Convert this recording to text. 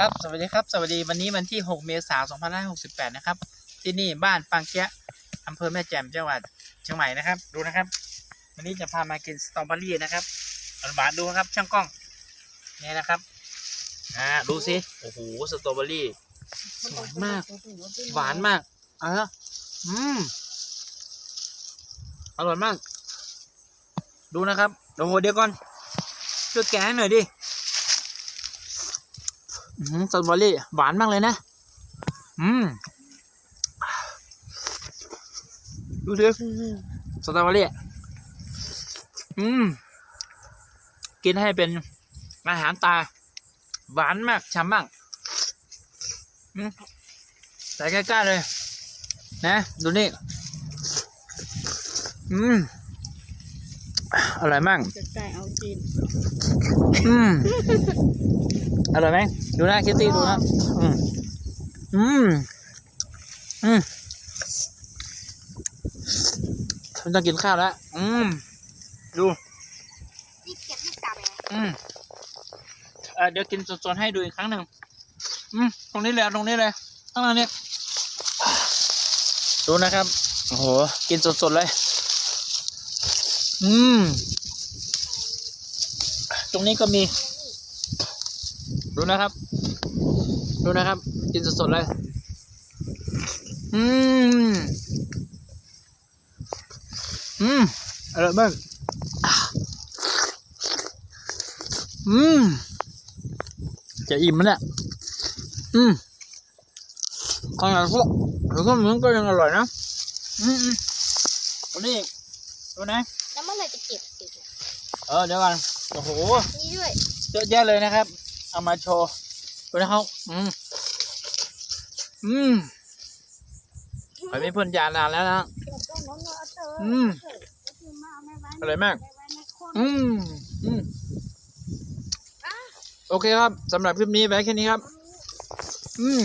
ครับสวัสดีครับ สวัสดีวันนี้วันที่ 6 เมษายน 2568 นะครับ ที่นี่บ้านปางเกี้ยอำเภอแม่แจ่มจังหวัดเชียงใหม่นะครับ ดูนะครับ วันนี้จะพามากินสตรอเบอรี่นะครับหวานดูครับ ช่างกล้องนี่นะครับอ่าดูสิโอ้โหสตรอเบอรี่สวยมาก หวานมากเอออืมอร่อยมาก ดูนะครับโอ้โหเดี๋ยวก่อนช่วยแกะให้หน่อยดิ สตรอเบอรี่หวานมากเลยนะ อืมดูสิสตรอเบอรี่อืม กินให้เป็นอาหารตา หวานมากฉ่ำมากใส่ใกล้ๆเลย นะ ดูนี่ อืม อร่อยมากจะใส่เอาจีนอืมอร่อยไหมดูนะคิตตี้ดูนะอืมอืมอืมฉันต้องกินข้าวแล้วอืมดูนี่เก็บให้กลับเลยอืมเอ่อเดี๋ยวกินสดๆให้ดูอีกครั้งหนึ่งอืมตรงนี้เลยเอาตรงนี้เลยข้างล่างเนี่ยดูนะครับโอ้โหกินสดๆเลย อืม ตรงนี้ก็มี ดูนะครับ ดูนะครับ กินสดๆเลย อืม อืมอร่อยมากอืม จะอิ่มมันเนี่ยอืมขนาดพวกหรือก็มันก็ยังอร่อยนะ อืมอืมอันนี้ดูนะ ไหร่จะเก็บสิเออเดี๋ยวก่อนโอ้โหนี่ด้วยเยอะแยะเลยนะครับ เอามาโชว์ดูนะครับอืมอืมไปไม่พ้นยานานแล้วนะอืมอร่อยมาก อืมอืมโอเคครับสำหรับคลิปนี้ไว้แค่นี้ครับ อืม